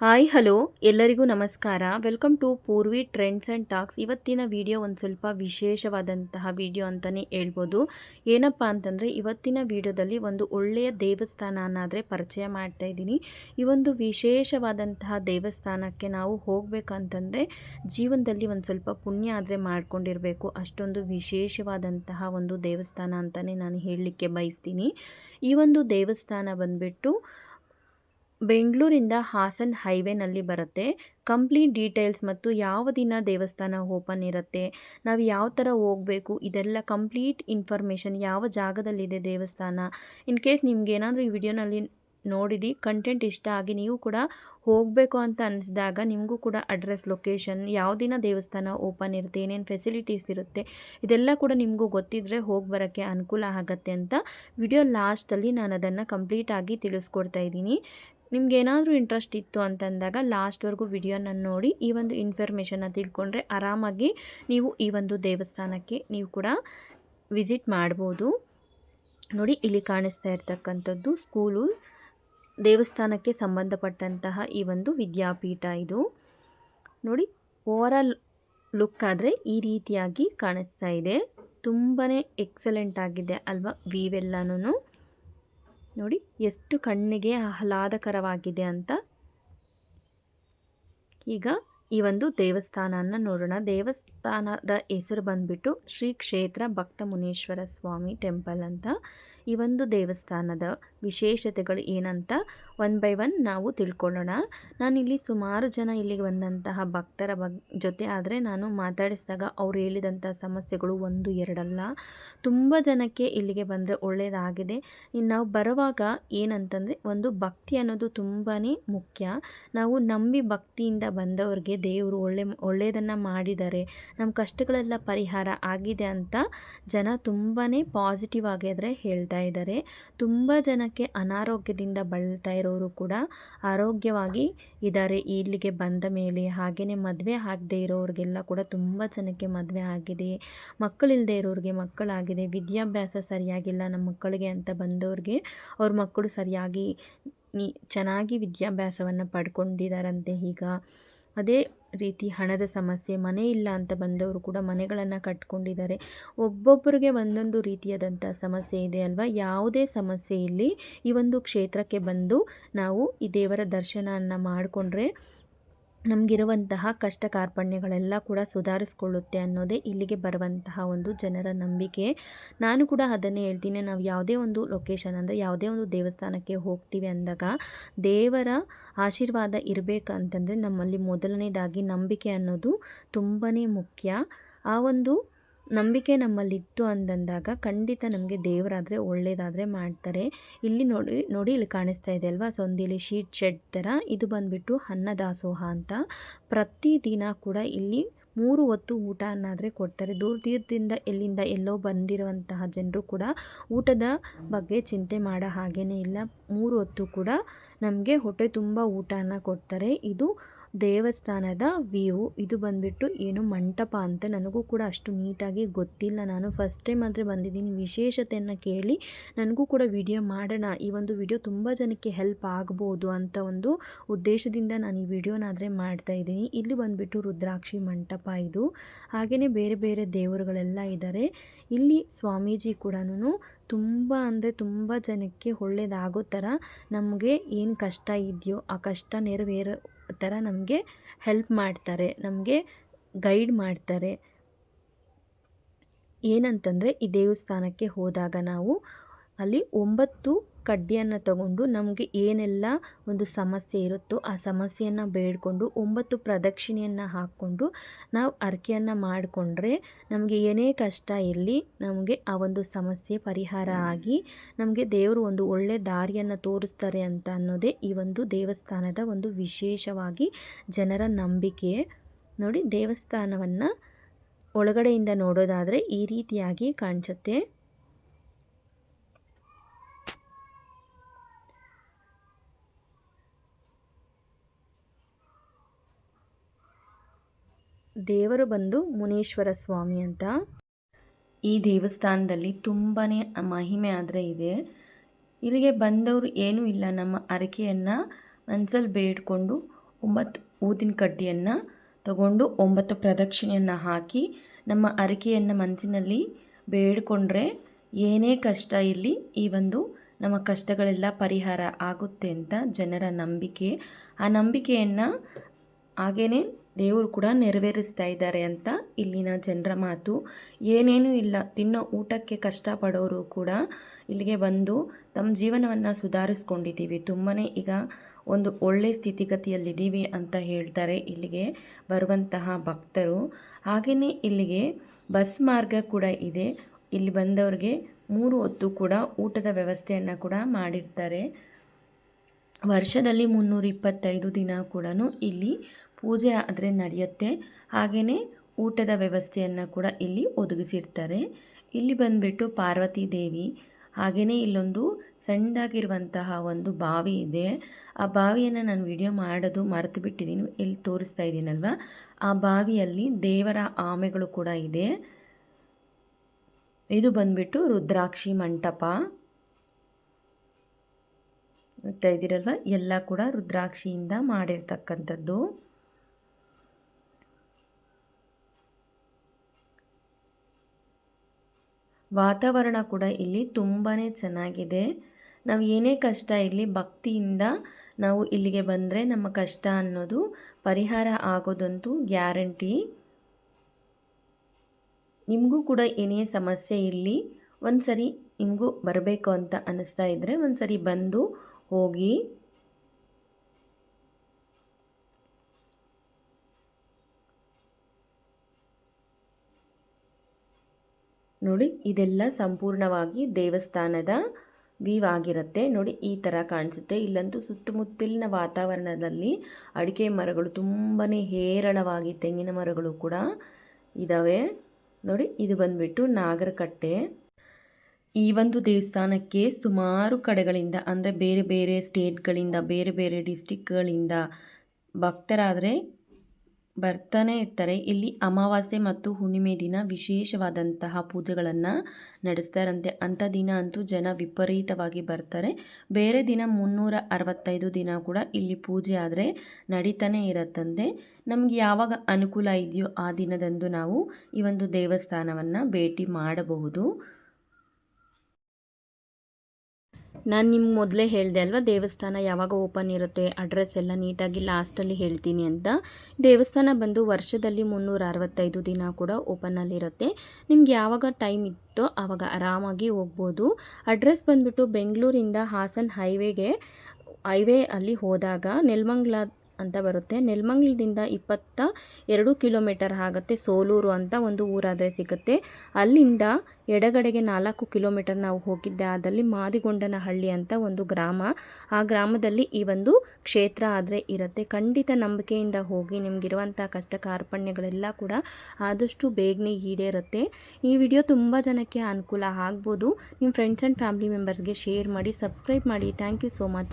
Hi, hello. ಎಲ್ಲರಿಗೂ ನಮಸ್ಕಾರ. Welcome to Purvi trends and talks ಇವತ್ತಿನ ವಿಡಿಯೋ ಒಂದು ಸ್ವಲ್ಪ ವಿಶೇಷವಾದಂತಹ ವಿಡಿಯೋ ಅಂತಲೇ ಹೇಳ್ಬೋದು. ಏನಪ್ಪ ಅಂತಂದರೆ, ಇವತ್ತಿನ ವಿಡಿಯೋದಲ್ಲಿ ಒಂದು ಒಳ್ಳೆಯ ದೇವಸ್ಥಾನ ಅನ್ನಾದರೆ ಪರಿಚಯ ಮಾಡ್ತಾ ಇದ್ದೀನಿ. ಈ ಒಂದು ವಿಶೇಷವಾದಂತಹ ದೇವಸ್ಥಾನಕ್ಕೆ ನಾವು ಹೋಗಬೇಕಂತಂದರೆ, ಜೀವನದಲ್ಲಿ ಒಂದು ಸ್ವಲ್ಪ ಪುಣ್ಯ ಆದರೆ ಮಾಡ್ಕೊಂಡಿರಬೇಕು. ಅಷ್ಟೊಂದು ವಿಶೇಷವಾದಂತಹ ಒಂದು ದೇವಸ್ಥಾನ ಅಂತಲೇ ನಾನು ಹೇಳಲಿಕ್ಕೆ ಬಯಸ್ತೀನಿ. ಈ ಒಂದು ದೇವಸ್ಥಾನ ಬಂದುಬಿಟ್ಟು ಬೆಂಗಳೂರಿಂದ ಹಾಸನ್ ಹೈವೇನಲ್ಲಿ ಬರುತ್ತೆ. ಕಂಪ್ಲೀಟ್ ಡೀಟೇಲ್ಸ್ ಮತ್ತು ಯಾವ ದಿನ ದೇವಸ್ಥಾನ ಓಪನ್ ಇರುತ್ತೆ, ನಾವು ಯಾವ ಥರ ಹೋಗಬೇಕು, ಇದೆಲ್ಲ ಕಂಪ್ಲೀಟ್ ಇನ್ಫಾರ್ಮೇಷನ್ ಯಾವ ಜಾಗದಲ್ಲಿದೆ ದೇವಸ್ಥಾನ. ಇನ್ ಕೇಸ್ ನಿಮ್ಗೆ ಏನಾದರೂ ಈ ವಿಡಿಯೋನಲ್ಲಿ ನೋಡಿದಿ, ಕಂಟೆಂಟ್ ಇಷ್ಟ ಆಗಿ ನೀವು ಕೂಡ ಹೋಗಬೇಕು ಅಂತ ಅನಿಸಿದಾಗ ನಿಮಗೂ ಕೂಡ ಅಡ್ರೆಸ್, ಲೊಕೇಶನ್, ಯಾವ ದಿನ ದೇವಸ್ಥಾನ ಓಪನ್ ಇರುತ್ತೆ, ಏನೇನು ಫೆಸಿಲಿಟೀಸ್ ಇರುತ್ತೆ, ಇದೆಲ್ಲ ಕೂಡ ನಿಮಗೂ ಗೊತ್ತಿದ್ದರೆ ಹೋಗಿ ಬರೋಕ್ಕೆ ಅನುಕೂಲ ಆಗುತ್ತೆ ಅಂತ ವಿಡಿಯೋ ಲಾಸ್ಟಲ್ಲಿ ನಾನು ಅದನ್ನು ಕಂಪ್ಲೀಟಾಗಿ ತಿಳಿಸ್ಕೊಡ್ತಾ ಇದ್ದೀನಿ. ನಿಮ್ಗೆ ಏನಾದರೂ ಇಂಟ್ರೆಸ್ಟ್ ಇತ್ತು ಅಂತಂದಾಗ ಲಾಸ್ಟ್ವರೆಗೂ ವಿಡಿಯೋನ ನೋಡಿ ಈ ಒಂದು ಇನ್ಫಾರ್ಮೇಷನ್ನ ತಿಳ್ಕೊಂಡ್ರೆ ಆರಾಮಾಗಿ ನೀವು ಈ ಒಂದು ದೇವಸ್ಥಾನಕ್ಕೆ ನೀವು ಕೂಡ ವಿಸಿಟ್ ಮಾಡ್ಬೋದು. ನೋಡಿ ಇಲ್ಲಿ ಕಾಣಿಸ್ತಾ ಇರ್ತಕ್ಕಂಥದ್ದು ಸ್ಕೂಲು ದೇವಸ್ಥಾನಕ್ಕೆ ಸಂಬಂಧಪಟ್ಟಂತಹ ಈ ಒಂದು ವಿದ್ಯಾಪೀಠ ಇದು. ನೋಡಿ ಓವರಾಲ್ ಲುಕ್ ಆದರೆ ಈ ರೀತಿಯಾಗಿ ಕಾಣಿಸ್ತಾ ಇದೆ. ತುಂಬಾ ಎಕ್ಸಲೆಂಟ್ ಆಗಿದೆ ಅಲ್ವಾ ವೀವೆಲ್ಲನೂ ನೋಡಿ, ಎಷ್ಟು ಕಣ್ಣಿಗೆ ಆಹ್ಲಾದಕರವಾಗಿದೆ ಅಂತ. ಈಗ ಈ ಒಂದು ದೇವಸ್ಥಾನನ ನೋಡೋಣ. ದೇವಸ್ಥಾನದ ಹೆಸರು ಬಂದ್ಬಿಟ್ಟು ಶ್ರೀ ಕ್ಷೇತ್ರ ಭಕ್ತ ಮುನೀಶ್ವರ ಸ್ವಾಮಿ ಟೆಂಪಲ್ ಅಂತ. ಈ ಒಂದು ದೇವಸ್ಥಾನದ ವಿಶೇಷತೆಗಳು ಏನಂತ ಒನ್ ಬೈ ಒನ್ ನಾವು ತಿಳ್ಕೊಳ್ಳೋಣ. ನಾನಿಲ್ಲಿ ಸುಮಾರು ಜನ ಇಲ್ಲಿಗೆ ಬಂದಂತಹ ಭಕ್ತರ ಬಗ್, ಜೊತೆ ಆದರೆ ನಾನು ಮಾತಾಡಿಸಿದಾಗ ಅವ್ರು ಹೇಳಿದಂಥ ಸಮಸ್ಯೆಗಳು ಒಂದು, ಎರಡಲ್ಲ. ತುಂಬ ಜನಕ್ಕೆ ಇಲ್ಲಿಗೆ ಬಂದರೆ ಒಳ್ಳೆಯದಾಗಿದೆ ಇನ್ನು ನಾವು ಬರುವಾಗ ಏನಂತಂದರೆ ಒಂದು ಭಕ್ತಿ ಅನ್ನೋದು ತುಂಬಾ ಮುಖ್ಯ. ನಾವು ನಂಬಿ ಭಕ್ತಿಯಿಂದ ಬಂದವ್ರಿಗೆ ದೇವರು ಒಳ್ಳೆ ಒಳ್ಳೆಯದನ್ನು ಮಾಡಿದ್ದಾರೆ. ನಮ್ಮ ಕಷ್ಟಗಳೆಲ್ಲ ಪರಿಹಾರ ಆಗಿದೆ ಅಂತ ಜನ ತುಂಬಾ ಪಾಸಿಟಿವ್ ಆಗಿದ್ರೆ ಹೇಳ್ತಾ ಇದ್ದಾರೆ. ತುಂಬ ಜನಕ್ಕೆ ಅನಾರೋಗ್ಯದಿಂದ ಬಳಲ್ತಾ ಇರೋರು ಕೂಡ ಆರೋಗ್ಯವಾಗಿ ಇದ್ದಾರೆ ಇಲ್ಲಿಗೆ ಬಂದ ಮೇಲೆ ಹಾಗೆಯೇ ಮದುವೆ ಆಗದೆ ಇರೋರಿಗೆಲ್ಲ ಕೂಡ ತುಂಬ ಜನಕ್ಕೆ ಮದುವೆ ಆಗಿದೆ. ಮಕ್ಕಳಿಲ್ಲದೆ ಇರೋರಿಗೆ ಮಕ್ಕಳಾಗಿದೆ. ವಿದ್ಯಾಭ್ಯಾಸ ಸರಿಯಾಗಿಲ್ಲ ನಮ್ಮ ಮಕ್ಕಳಿಗೆ ಅಂತ ಬಂದವ್ರಿಗೆ ಅವ್ರ ಮಕ್ಕಳು ಸರಿಯಾಗಿ ಚೆನ್ನಾಗಿ ವಿದ್ಯಾಭ್ಯಾಸವನ್ನು ಪಡ್ಕೊಂಡಿದ್ದಾರಂತೆ ಈಗ. ಅದೇ ರೀತಿ ಹಣದ ಸಮಸ್ಯೆ, ಮನೆ ಇಲ್ಲ ಅಂತ ಬಂದವರು ಕೂಡ ಮನೆಗಳನ್ನು ಕಟ್ಕೊಂಡಿದ್ದಾರೆ. ಒಬ್ಬೊಬ್ಬರಿಗೆ ಒಂದೊಂದು ರೀತಿಯಾದಂಥ ಸಮಸ್ಯೆ ಇದೆ ಅಲ್ವಾ? ಯಾವುದೇ ಸಮಸ್ಯೆ ಇಲ್ಲಿ ಈ ಒಂದು ಕ್ಷೇತ್ರಕ್ಕೆ ಬಂದು ನಾವು ಈ ದೇವರ ದರ್ಶನವನ್ನು ಮಾಡಿಕೊಂಡ್ರೆ ನಮಗಿರುವಂತಹ ಕಷ್ಟ ಕಾರ್ಪಣ್ಯಗಳೆಲ್ಲ ಕೂಡ ಸುಧಾರಿಸ್ಕೊಳ್ಳುತ್ತೆ ಅನ್ನೋದೇ ಇಲ್ಲಿಗೆ ಬರುವಂತಹ ಒಂದು ಜನರ ನಂಬಿಕೆ. ನಾನು ಕೂಡ ಅದನ್ನೇ ಹೇಳ್ತೀನಿ, ನಾವು ಯಾವುದೇ ಒಂದು ಲೊಕೇಶನ್ ಅಂದರೆ ಯಾವುದೇ ಒಂದು ದೇವಸ್ಥಾನಕ್ಕೆ ಹೋಗ್ತೀವಿ ಅಂದಾಗ ದೇವರ ಆಶೀರ್ವಾದ ಇರಬೇಕಂತಂದರೆ ನಮ್ಮಲ್ಲಿ ಮೊದಲನೇದಾಗಿ ನಂಬಿಕೆ ಅನ್ನೋದು ತುಂಬಾ ಮುಖ್ಯ. ಆ ಒಂದು ನಂಬಿಕೆ ನಮ್ಮಲ್ಲಿತ್ತು ಅಂದಂದಾಗ ಖಂಡಿತ ನಮಗೆ ದೇವರಾದರೆ ಒಳ್ಳೆಯದಾದರೆ ಮಾಡ್ತಾರೆ. ಇಲ್ಲಿ ನೋಡಿ ನೋಡಿ ಇಲ್ಲಿ ಕಾಣಿಸ್ತಾ ಇದೆ ಅಲ್ವಾ? ಸೊಂದಿಲಿ ಶೀಟ್ ಶೆಡ್ ಥರ ಇದು ಬಂದುಬಿಟ್ಟು ಅನ್ನದಾಸೋಹ ಅಂತ. ಪ್ರತಿದಿನ ಕೂಡ ಇಲ್ಲಿ ಮೂರು ಹೊತ್ತು ಊಟ ಅನ್ನಾದರೆ ಕೊಡ್ತಾರೆ. ದೂರ ತೀರದಿಂದ ಎಲ್ಲಿಂದ ಎಲ್ಲೋ ಬಂದಿರುವಂತಹ ಜನರು ಕೂಡ ಊಟದ ಬಗ್ಗೆ ಚಿಂತೆ ಮಾಡೋ ಹಾಗೇ ಇಲ್ಲ. ಮೂರು ಹೊತ್ತು ಕೂಡ ನಮಗೆ ಹೊಟ್ಟೆ ತುಂಬ ಊಟನ ಕೊಡ್ತಾರೆ. ಇದು ದೇವಸ್ಥಾನದ ವ್ಯೂ. ಇದು ಬಂದ್ಬಿಟ್ಟು ಏನು ಮಂಟಪ ಅಂತ ನನಗೂ ಕೂಡ ಅಷ್ಟು ನೀಟಾಗಿ ಗೊತ್ತಿಲ್ಲ. ನಾನು ಫಸ್ಟ್ ಟೈಮ್ ಆದರೆ ಬಂದಿದ್ದೀನಿ. ವಿಶೇಷತೆಯನ್ನು ಕೇಳಿ ನನಗೂ ಕೂಡ ವಿಡಿಯೋ ಮಾಡೋಣ. ಈ ಒಂದು ವಿಡಿಯೋ ತುಂಬ ಜನಕ್ಕೆ ಹೆಲ್ಪ್ ಆಗ್ಬೋದು ಅಂತ ಒಂದು ಉದ್ದೇಶದಿಂದ ನಾನು ಈ ವಿಡಿಯೋನಾದರೆ ಮಾಡ್ತಾ ಇದ್ದೀನಿ. ಇಲ್ಲಿ ಬಂದುಬಿಟ್ಟು ರುದ್ರಾಕ್ಷಿ ಮಂಟಪ ಇದು. ಹಾಗೆಯೇ ಬೇರೆ ಬೇರೆ ದೇವರುಗಳೆಲ್ಲ ಇದ್ದಾರೆ ಇಲ್ಲಿ ಸ್ವಾಮೀಜಿ ಕೂಡ ತುಂಬ ಅಂದರೆ ತುಂಬ ಜನಕ್ಕೆ ಒಳ್ಳೇದಾಗೋ ಥರ ನಮಗೆ ಏನು ಕಷ್ಟ ಇದೆಯೋ ಆ ಕಷ್ಟ ನೆರವೇರೋ ಥರ ನಮಗೆ ಹೆಲ್ಪ್ ಮಾಡ್ತಾರೆ ನಮಗೆ ಗೈಡ್ ಮಾಡ್ತಾರೆ. ಏನಂತಂದರೆ ಈ ದೇವಸ್ಥಾನಕ್ಕೆ ಹೋದಾಗ ನಾವು ಅಲ್ಲಿ ಒಂಬತ್ತು ಕಡ್ಡಿಯನ್ನು ತಗೊಂಡು ನಮಗೆ ಏನೆಲ್ಲ ಒಂದು ಸಮಸ್ಯೆ ಇರುತ್ತೋ ಆ ಸಮಸ್ಯೆಯನ್ನು ಬೇಡಿಕೊಂಡು ಒಂಬತ್ತು ಪ್ರದಕ್ಷಿಣೆಯನ್ನು ಹಾಕ್ಕೊಂಡು ನಾವು ಅರ್ಕೆಯನ್ನು ಮಾಡಿಕೊಂಡ್ರೆ ನಮಗೆ ಏನೇ ಕಷ್ಟ ಇರಲಿ ನಮಗೆ ಆ ಒಂದು ಸಮಸ್ಯೆ ಪರಿಹಾರ ಆಗಿ ನಮಗೆ ದೇವರು ಒಂದು ಒಳ್ಳೆ ದಾರಿಯನ್ನು ತೋರಿಸ್ತಾರೆ ಅಂತ ಅನ್ನೋದೇ ಈ ಒಂದು ದೇವಸ್ಥಾನದ ಒಂದು ವಿಶೇಷವಾಗಿ ಜನರ ನಂಬಿಕೆ. ನೋಡಿ ದೇವಸ್ಥಾನವನ್ನು ಒಳಗಡೆಯಿಂದ ನೋಡೋದಾದರೆ ಈ ರೀತಿಯಾಗಿ ಕಾಣಿಸುತ್ತೆ. ದೇವರು ಬಂದು ಮುನೀಶ್ವರ ಸ್ವಾಮಿ ಅಂತ. ಈ ದೇವಸ್ಥಾನದಲ್ಲಿ ತುಂಬಾ ಮಹಿಮೆ ಆದರೆ ಇದೆ. ಇಲ್ಲಿಗೆ ಬಂದವರು ಏನೂ ಇಲ್ಲ. ನಮ್ಮ ಅರಕೆಯನ್ನು ಮನಸ್ಸಲ್ಲಿ ಬೇಡಿಕೊಂಡು ಒಂಬತ್ತು ಊದಿನ ಕಡ್ಡಿಯನ್ನು ತಗೊಂಡು ಒಂಬತ್ತು ಪ್ರದಕ್ಷಿಣೆಯನ್ನು ಹಾಕಿ ನಮ್ಮ ಅರಕೆಯನ್ನು ಮನಸ್ಸಿನಲ್ಲಿ ಬೇಡಿಕೊಂಡ್ರೆ ಏನೇ ಕಷ್ಟ ಇಲ್ಲಿ ಈ ಒಂದು ನಮ್ಮ ಕಷ್ಟಗಳೆಲ್ಲ ಪರಿಹಾರ ಆಗುತ್ತೆ ಅಂತ ಜನರ ನಂಬಿಕೆ. ಆ ನಂಬಿಕೆಯನ್ನು ಹಾಗೇ ದೇವರು ಕೂಡ ನೆರವೇರಿಸ್ತಾ ಇದ್ದಾರೆ ಅಂತ ಇಲ್ಲಿನ ಜನರ ಮಾತು. ಏನೇನೂ ಇಲ್ಲ. ತಿನ್ನೋ ಊಟಕ್ಕೆ ಕಷ್ಟಪಡೋರು ಕೂಡ ಇಲ್ಲಿಗೆ ಬಂದು ತಮ್ಮ ಜೀವನವನ್ನು ಸುಧಾರಿಸ್ಕೊಂಡಿದ್ದೀವಿ. ತುಂಬಾ ಈಗ ಒಂದು ಒಳ್ಳೆ ಸ್ಥಿತಿಗತಿಯಲ್ಲಿದ್ದೀವಿ ಅಂತ ಹೇಳ್ತಾರೆ ಇಲ್ಲಿಗೆ ಬರುವಂತಹ ಭಕ್ತರು. ಹಾಗೆಯೇ ಇಲ್ಲಿಗೆ ಬಸ್ ಮಾರ್ಗ ಕೂಡ ಇದೆ. ಇಲ್ಲಿ ಬಂದವ್ರಿಗೆ ಮೂರು ಹೊತ್ತು ಕೂಡ ಊಟದ ವ್ಯವಸ್ಥೆಯನ್ನು ಕೂಡ ಮಾಡಿರ್ತಾರೆ. ವರ್ಷದಲ್ಲಿ ಮುನ್ನೂರ ಇಪ್ಪತ್ತೈದು ದಿನ ಕೂಡ ಇಲ್ಲಿ ಪೂಜೆ ಆದರೆ ನಡೆಯುತ್ತೆ. ಹಾಗೆಯೇ ಊಟದ ವ್ಯವಸ್ಥೆಯನ್ನು ಕೂಡ ಇಲ್ಲಿ ಒದಗಿಸಿರ್ತಾರೆ. ಇಲ್ಲಿ ಬಂದುಬಿಟ್ಟು ಪಾರ್ವತಿ ದೇವಿ. ಹಾಗೆಯೇ ಇಲ್ಲೊಂದು ಸಣ್ಣದಾಗಿರುವಂತಹ ಒಂದು ಬಾವಿ ಇದೆ. ಆ ಬಾವಿಯನ್ನು ನಾನು ವಿಡಿಯೋ ಮಾಡೋದು ಮರೆತು ಬಿಟ್ಟಿದ್ದೀನಿ ಇಲ್ಲಿ ತೋರಿಸ್ತಾ ಇದ್ದೀನಲ್ವ? ಆ ಬಾವಿಯಲ್ಲಿ ದೇವರ ಆಮೆಗಳು ಕೂಡ ಇದೆ. ಇದು ಬಂದ್ಬಿಟ್ಟು ರುದ್ರಾಕ್ಷಿ ಮಂಟಪ. ನೋಡ್ತಾ ಇದ್ದೀರಲ್ವ? ಎಲ್ಲ ಕೂಡ ರುದ್ರಾಕ್ಷಿಯಿಂದ ಮಾಡಿರ್ತಕ್ಕಂಥದ್ದು. ವಾತಾವರಣ ಕೂಡ ಇಲ್ಲಿ ತುಂಬಾ ಚೆನ್ನಾಗಿದೆ. ನಾವು ಏನೇ ಕಷ್ಟ ಇರಲಿ ಭಕ್ತಿಯಿಂದ ನಾವು ಇಲ್ಲಿಗೆ ಬಂದರೆ ನಮ್ಮ ಕಷ್ಟ ಅನ್ನೋದು ಪರಿಹಾರ ಆಗೋದಂತೂ ಗ್ಯಾರಂಟಿ. ನಿಮಗೂ ಕೂಡ ಏನೇ ಸಮಸ್ಯೆ ಇರಲಿ ಒಂದು ಸರಿ ನಿಮಗೂ ಬರಬೇಕು ಅಂತ ಅನ್ನಿಸ್ತಾ ಇದ್ದರೆ ಒಂದು ಸರಿ ಬಂದು ಹೋಗಿ. ನೋಡಿ, ಇದೆಲ್ಲ ಸಂಪೂರ್ಣವಾಗಿ ದೇವಸ್ಥಾನದ ವ್ಯೂ ಆಗಿರುತ್ತೆ. ನೋಡಿ, ಈ ಥರ ಕಾಣಿಸುತ್ತೆ. ಇಲ್ಲಂತೂ ಸುತ್ತಮುತ್ತಲಿನ ವಾತಾವರಣದಲ್ಲಿ ಅಡಿಕೆ ಮರಗಳು ತುಂಬಾ ಹೇರಳವಾಗಿ ತೆಂಗಿನ ಮರಗಳು ಕೂಡ ಇದ್ದಾವೆ ನೋಡಿ, ಇದು ಬಂದುಬಿಟ್ಟು ನಾಗರಕಟ್ಟೆ. ಈ ಒಂದು ದೇವಸ್ಥಾನಕ್ಕೆ ಸುಮಾರು ಕಡೆಗಳಿಂದ, ಅಂದರೆ ಬೇರೆ ಬೇರೆ ಸ್ಟೇಟ್ಗಳಿಂದ ಬೇರೆ ಬೇರೆ ಡಿಸ್ಟಿಕ್ಗಳಿಂದ ಭಕ್ತರಾದರೆ ಬರ್ತಾನೆ ಇರ್ತಾರೆ. ಇಲ್ಲಿ ಅಮಾವಾಸ್ಯೆ ಮತ್ತು ಹುಣ್ಣಿಮೆ ದಿನ ವಿಶೇಷವಾದಂತಹ ಪೂಜೆಗಳನ್ನು ನಡೆಸ್ತಾರಂತೆ. ಅಂಥ ದಿನ ಅಂತೂ ಜನ ವಿಪರೀತವಾಗಿ ಬರ್ತಾರೆ. ಬೇರೆ ದಿನ ಮುನ್ನೂರ ಅರವತ್ತೈದು ದಿನ ಕೂಡ ಇಲ್ಲಿ ಪೂಜೆ ಆದರೆ ನಡೀತಾನೆ ಇರತ್ತಂತೆ. ನಮ್ಗೆ ಯಾವಾಗ ಅನುಕೂಲ ಇದೆಯೋ ಆ ದಿನದಂದು ನಾವು ಈ ಒಂದು ದೇವಸ್ಥಾನವನ್ನು ಭೇಟಿ ಮಾಡಬಹುದು. ನಾನು ನಿಮ್ಗೆ ಮೊದಲೇ ಹೇಳಿದೆ ಅಲ್ವಾ, ದೇವಸ್ಥಾನ ಯಾವಾಗ ಓಪನ್ ಇರುತ್ತೆ ಅಡ್ರೆಸ್ ಎಲ್ಲ ನೀಟಾಗಿ ಲಾಸ್ಟಲ್ಲಿ ಹೇಳ್ತೀನಿ ಅಂತ. ದೇವಸ್ಥಾನ ಬಂದು ವರ್ಷದಲ್ಲಿ ಮುನ್ನೂರ ಅರವತ್ತೈದು ದಿನ ಕೂಡ ಓಪನ್ನಲ್ಲಿರುತ್ತೆ ನಿಮ್ಗೆ ಯಾವಾಗ ಟೈಮ್ ಇತ್ತೋ ಆವಾಗ ಆರಾಮಾಗಿ ಹೋಗ್ಬೋದು. ಅಡ್ರೆಸ್ ಬಂದುಬಿಟ್ಟು ಬೆಂಗಳೂರಿಂದ ಹಾಸನ್ ಹೈವೇಗೆ ಹೈವೇ ಅಲ್ಲಿ ಹೋದಾಗ, ನೆಲಮಂಗ್ಲ ಅಂತ ಬರುತ್ತೆ. ನೆಲ್ಮಂಗ್ಲದಿಂದ ಇಪ್ಪತ್ತ ಎರಡು ಕಿಲೋಮೀಟರ್ ಆಗುತ್ತೆ ಸೋಲೂರು ಅಂತ ಒಂದು ಊರಾದರೆ ಸಿಗುತ್ತೆ. ಅಲ್ಲಿಂದ ಎಡಗಡೆಗೆ ನಾಲ್ಕು ಕಿಲೋಮೀಟರ್ ನಾವು ಹೋಗಿದ್ದೆ. ಆದಲ್ಲಿ ಮಾದಿಗೊಂಡನಹಳ್ಳಿ ಅಂತ ಒಂದು ಗ್ರಾಮ. ಆ ಗ್ರಾಮದಲ್ಲಿ ಈ ಒಂದು ಕ್ಷೇತ್ರ ಆದರೆ ಇರುತ್ತೆ. ಖಂಡಿತ ನಂಬಿಕೆಯಿಂದ ಹೋಗಿ ನಿಮಗಿರುವಂಥ ಕಷ್ಟ ಕಾರ್ಪಣ್ಯಗಳೆಲ್ಲ ಕೂಡ ಆದಷ್ಟು ಬೇಗನೆ ಈಡೇರುತ್ತೆ. ಈ ವಿಡಿಯೋ ತುಂಬ ಜನಕ್ಕೆ ಅನುಕೂಲ ಆಗ್ಬೋದು. ನಿಮ್ಮ ಫ್ರೆಂಡ್ಸ್ ಆ್ಯಂಡ್ ಫ್ಯಾಮಿಲಿ ಮೆಂಬರ್ಸ್ಗೆ ಶೇರ್ ಮಾಡಿ ಸಬ್ಸ್ಕ್ರೈಬ್ ಮಾಡಿ. Thank you so much